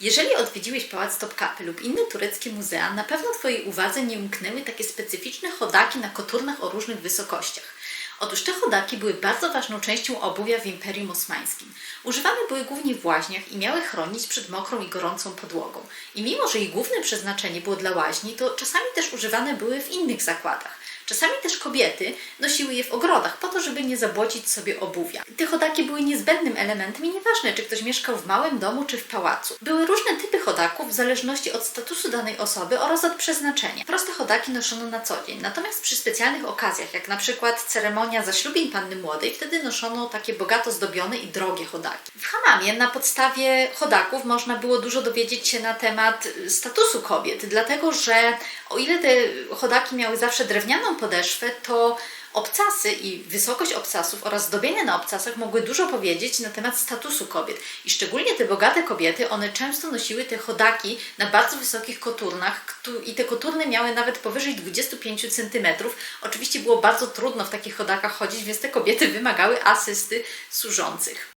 Jeżeli odwiedziłeś Pałac Topkapy lub inne tureckie muzea, na pewno Twojej uwadze nie umknęły takie specyficzne chodaki na koturnach o różnych wysokościach. Otóż te chodaki były bardzo ważną częścią obuwia w Imperium Osmańskim. Używane były głównie w łaźniach i miały chronić przed mokrą i gorącą podłogą. I mimo, że ich główne przeznaczenie było dla łaźni, to czasami też używane były w innych zakładach. Czasami też kobiety nosiły je w ogrodach po to, żeby nie zabłocić sobie obuwia. Te chodaki były niezbędnym elementem i nieważne, czy ktoś mieszkał w małym domu czy w pałacu. Były różne typy chodaków w zależności od statusu danej osoby oraz od przeznaczenia. Proste chodaki noszono na co dzień, natomiast przy specjalnych okazjach, jak na przykład ceremonia zaślubin panny młodej, wtedy noszono takie bogato zdobione i drogie chodaki. W Hamamie na podstawie chodaków można było dużo dowiedzieć się na temat statusu kobiet, dlatego że o ile te chodaki miały zawsze drewnianą podeszwę, to obcasy i wysokość obcasów oraz zdobienia na obcasach mogły dużo powiedzieć na temat statusu kobiet. I szczególnie te bogate kobiety, one często nosiły te chodaki na bardzo wysokich koturnach i te koturny miały nawet powyżej 25 cm. Oczywiście było bardzo trudno w takich chodakach chodzić, więc te kobiety wymagały asysty służących.